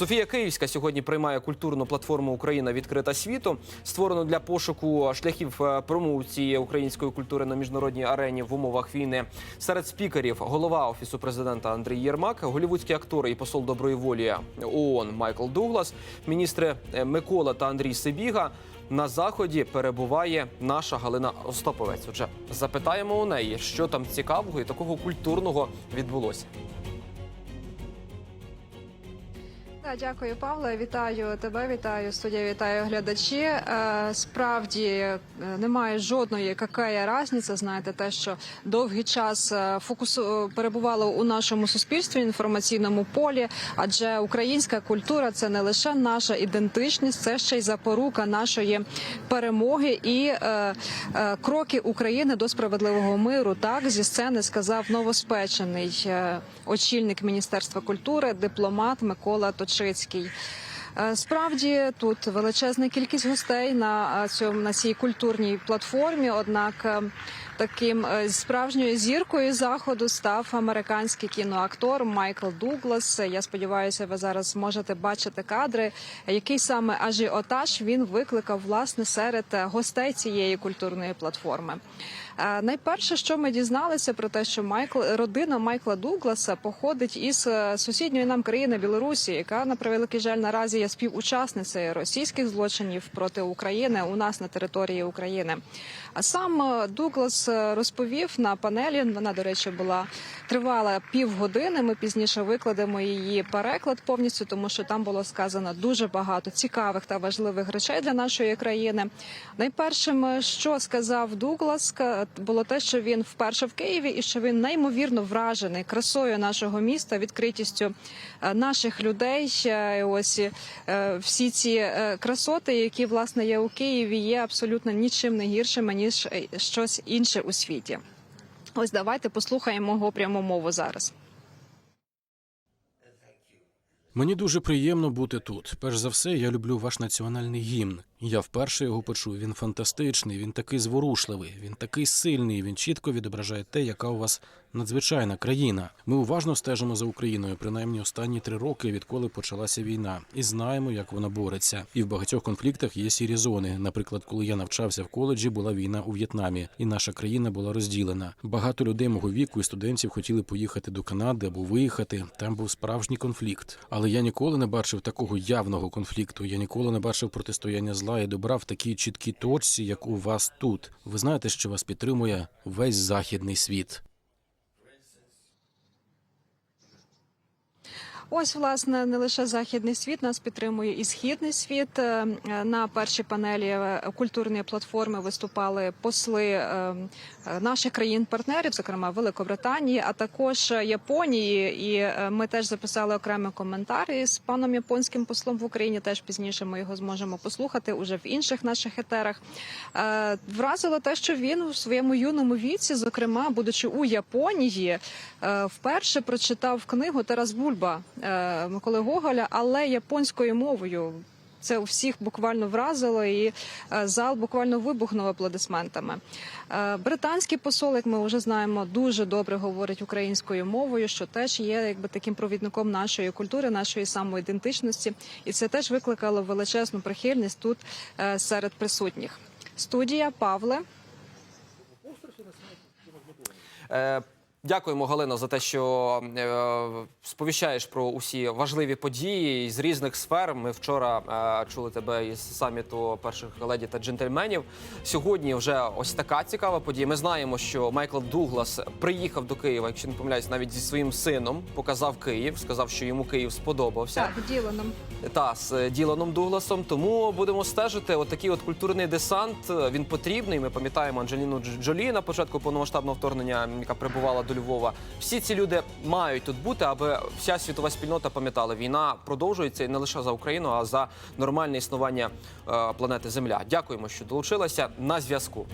Софія Київська сьогодні приймає культурну платформу Україна відкрита світу, створену для пошуку шляхів е, промоції української культури на міжнародній арені в умовах війни. Серед спікерів голова офісу президента Андрій Єрмак, голівудські актори і посол доброї волі ООН Майкл Дуглас, міністри е, Микола та Андрій Сибіга. На заході перебуває наша Галина Остаповець. Отже, запитаємо у неї, що там цікавого і такого культурного відбулося. Так, дякую, Павле. Вітаю тебе, вітаю студія, вітаю глядачі. Е, Справді е, немає жодної яка різниця. Знаєте, те, що довгий час е, фокусу перебувало у нашому суспільстві інформаційному полі, адже українська культура це не лише наша ідентичність, це ще й запорука нашої перемоги і е, е, кроки України до справедливого миру. Так зі сцени сказав новоспечений е, очільник міністерства культури, дипломат Микола Точицький. Е, Справді тут величезна кількість гостей на е, цьому на цій культурній платформі. Однак е, таким справжньою зіркою заходу став американський кіноактор Майкл Дуглас. Я сподіваюся, ви зараз можете бачити кадри, який саме ажіотаж він викликав власне серед гостей цієї культурної платформи. Найперше, що ми дізналися про те, що Майкл родина Майкла Дугласа походить із е, сусідньої нам країни Білорусі, яка на превеликий жаль наразі є співучасницею російських злочинів проти України у нас на території України. А сам е, Дуглас е, розповів на панелі. Вона, до речі, була тривала півгодини. Ми пізніше викладемо її переклад повністю, тому що там було сказано дуже багато цікавих та важливих речей для нашої країни. Найпершим, що сказав Дуглас, було те, що він вперше в Києві і що він неймовірно вражений красою нашого міста, відкритістю е, наших людей. Ось е, всі ці е, красоти, які власне є у Києві, є абсолютно нічим не гіршими ніж щось інше у світі. Ось давайте послухаємо його пряму мову зараз. Мені дуже приємно бути тут. Перш за все, я люблю ваш національний гімн. Я вперше його почув. Він фантастичний, він такий зворушливий, він такий сильний. Він чітко відображає те, яка у вас надзвичайна країна. Ми уважно стежимо за Україною, принаймні останні три роки, відколи почалася війна, і знаємо, як вона бореться. І в багатьох конфліктах є сірі зони. Наприклад, коли я навчався в коледжі, була війна у В'єтнамі, і наша країна була розділена. Багато людей мого віку і студентів хотіли поїхати до Канади або виїхати. Там був справжній конфлікт. Але я ніколи не бачив такого явного конфлікту. Я ніколи не бачив протистояння зла і добра в такій чіткій точці, як у вас тут. Ви знаєте, що вас підтримує весь західний світ. Ось, власне, не лише західний світ нас підтримує і східний світ. Е, На першій панелі е, культурної платформи виступали посли е, наших країн-партнерів, зокрема Великобританії, а також Японії. І ми теж записали окремий коментар із паном японським послом в Україні. Теж пізніше ми його зможемо послухати уже в інших наших етерах. Вразило те, що він у своєму юному віці, зокрема, будучи у Японії, вперше прочитав книгу Тарас Бульба Миколи Гоголя, але японською мовою. Це у всіх буквально вразило, і е, зал буквально вибухнув аплодисментами. Е, Британський посол, як ми вже знаємо, дуже добре говорить українською мовою, що теж є якби таким провідником нашої культури, нашої самоідентичності, і це теж викликало величезну прихильність тут е, серед присутніх. Студія Павле. Дякуємо, Галино, за те, що е, сповіщаєш про усі важливі події з різних сфер. Ми вчора е, чули тебе із саміту перших леді та джентльменів. Сьогодні вже ось така цікава подія. Ми знаємо, що Майкл Дуглас приїхав до Києва, якщо не помиляюсь, навіть зі своїм сином показав Київ, сказав, що йому Київ сподобався. Так, діленом. Та з е, Діланом Дугласом. Тому будемо стежити. От такий от культурний десант. е, Він потрібний. Ми пам'ятаємо Анджеліну Джолі на початку повномасштабного вторгнення, яка прибувала до Львова. Всі ці люди мають тут бути, аби вся світова спільнота пам'ятала. Війна продовжується і не лише за Україну, а за нормальне існування е, планети Земля. Дякуємо, що долучилася на зв'язку.